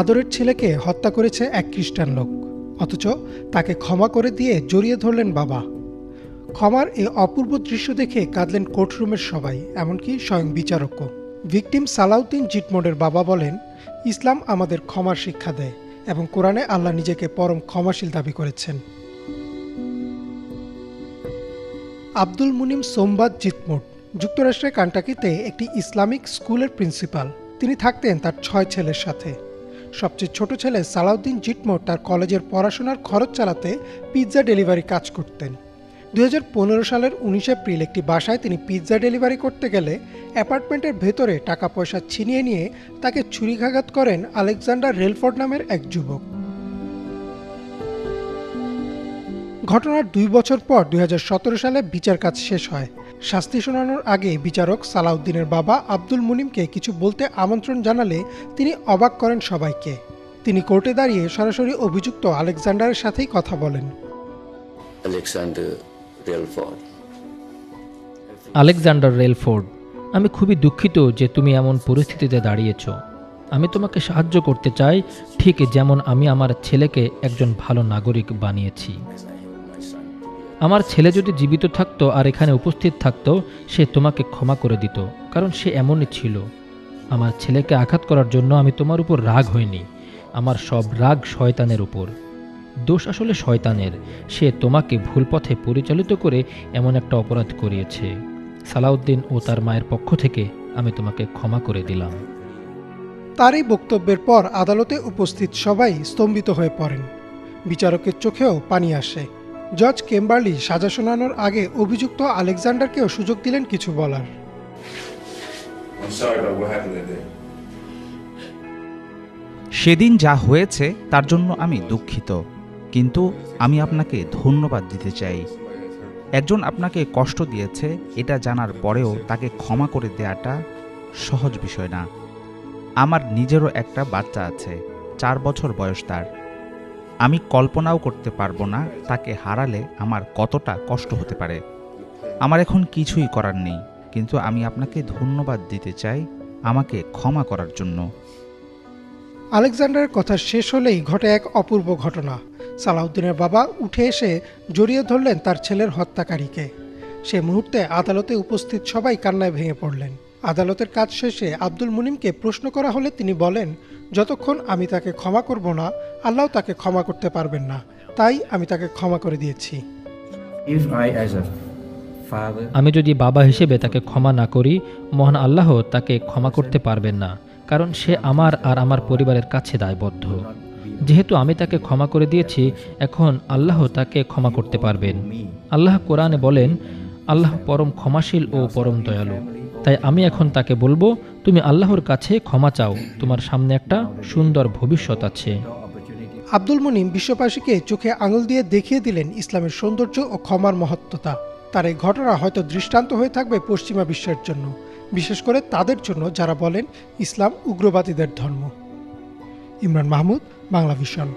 আদরের ছেলেকে হত্যা করেছে এক খ্রিস্টান লোক, অথচ তাকে ক্ষমা করে দিয়ে জড়িয়ে ধরলেন বাবা। ক্ষমার এই অপূর্ব দৃশ্য দেখে কাঁদলেন কোর্টরুমের সবাই, এমনকি স্বয়ং বিচারকও। ভিকটিম সালাউদ্দিন জিটমোডের বাবা বলেন, ইসলাম আমাদের ক্ষমার শিক্ষা দেয় এবং কোরআনে আল্লাহ নিজেকে পরম ক্ষমাশীল দাবি করেছেন। আব্দুল মুনিম সোমবাদ জিতমোট যুক্তরাষ্ট্রের কান্টাকিতে একটি ইসলামিক স্কুলের প্রিন্সিপাল। তিনি থাকতেন তার ছয় ছেলের সাথে। সবচেয়ে ছোট ছেলে সালাউদ্দিন জিটমোট তার কলেজের পড়াশোনার খরচ চালাতে পিৎজা ডেলিভারি কাজ করতেন। দুই হাজার পনেরো সালের উনিশ এপ্রিল একটি বাসায় তিনি পিৎজা ডেলিভারি করতে গেলে অ্যাপার্টমেন্টের ভেতরে টাকা পয়সা ছিনিয়ে নিয়ে তাকে ছুরিঘাঘাত করেন আলেকজান্ডার রেলফোর্ড নামের এক যুবক। ঘটনার দুই বছর পর দুই হাজার সতেরো সালে বিচার কাজ শেষ হয়। শাস্তি শোনানোর আগে বিচারক সালাউদ্দিনের বাবা আব্দুল মুনিমকে কিছু বলতে আমন্ত্রণ জানালে তিনি অবাক করেন সবাইকে। তিনি কোর্টে দাঁড়িয়ে সরাসরি অভিযুক্ত আলেকজান্ডারের সাথেই কথা বলেন। Alexander Relford. আমি খুবই দুঃখিত যে তুমি এমন পরিস্থিতিতে দাঁড়িয়েছ। আমি তোমাকে সাহায্য করতে চাই ঠিক যেমন আমি আমার ছেলেকে একজন ভালো নাগরিক বানিয়েছি। আমার ছেলে যদি জীবিত থাকতো আর এখানে উপস্থিত থাকতো, সে তোমাকে ক্ষমা করে দিত, কারণ সে এমনই ছিল। আমার ছেলেকে আঘাত করার জন্য আমি তোমার উপর রাগ হইনি। আমার সব রাগ শয়তানের উপর। দোষ আসলে শয়তানের। সে তোমাকে ভুল পথে পরিচালিত করে এমন একটা অপরাধ করিয়েছে। সালাউদ্দিন ও তার মায়ের পক্ষ থেকে আমি তোমাকে ক্ষমা করে দিলাম। তার এই বক্তব্যের পর আদালতে উপস্থিত সবাই স্তম্ভিত হয়ে পড়েন। বিচারকের চোখেও পানি আসে। জজ কেম্বার্লি সাজা শোনানোর আগে অভিযুক্ত আলেকজান্ডারকেও সুযোগ দিলেন কিছু বলার. সেদিন যা হয়েছে তার জন্য আমি দুঃখিত। কিন্তু আমি আপনাকে ধন্যবাদ দিতে চাই। একজন আপনাকে কষ্ট দিয়েছে এটা জানার পরেও তাকে ক্ষমা করে দেওয়াটা সহজ বিষয় না। আমার নিজেরও একটা বাচ্চা আছে চার বছর বয়স তার। আমি কল্পনাও করতে পারব না তাকে হারালে আমার কতটা কষ্ট হতে পারে। আমার এখন কিছুই করার নেই, কিন্তু আমি আপনাকে ধন্যবাদ দিতে চাই আমাকে ক্ষমা করার জন্য। আলেকজান্ডারের কথা শেষ হলেই ঘটে এক অপূর্ব ঘটনা। সালাউদ্দিনের বাবা উঠে এসে জড়িয়ে ধরলেন তার ছেলের হত্যাকারীকে। সে মুহূর্তে আদালতে উপস্থিত সবাই কান্নায় ভেঙে পড়লেন। আদালতের কাজ শেষে আব্দুল মুনিমকে প্রশ্ন করা হলে তিনি বলেন যতক্ষণ আমি তাকে ক্ষমা করব না আল্লাহ তাকে ক্ষমা করতে পারবেন না। তাই আমি তাকে ক্ষমা করে দিয়েছি। আমি যদি বাবা হিসেবে তাকে ক্ষমা না করি মহান আল্লাহ তাকে ক্ষমা করতে পারবেন না কারণ সে আমার আর আমার পরিবারের কাছে দায়বদ্ধ। যেহেতু আমি তাকে ক্ষমা করে দিয়েছি এখন আল্লাহ তাকে ক্ষমা করতে পারবেন। আল্লাহ কোরআনে বলেন আল্লাহ পরম ক্ষমাশীল ও পরম দয়ালু। তাই আমি এখন তাকে বলব, তুমি আল্লাহর কাছে ক্ষমা চাও। তোমার সামনে একটা সুন্দর ভবিষ্যৎ আছে। আব্দুল মুনিম বিশ্ববাসীকে চোখে আঙুল দিয়ে দেখিয়ে দিলেন ইসলামের সৌন্দর্য ও ক্ষমার মহত্বতা। তার এই ঘটনা হয়তো দৃষ্টান্ত হয়ে থাকবে পশ্চিমা বিশ্বের জন্য, বিশেষ করে তাদের জন্য যারা বলেন ইসলাম উগ্রবাদীদের ধর্ম। ইমরান মাহমুদ, বাংলা ভিশন।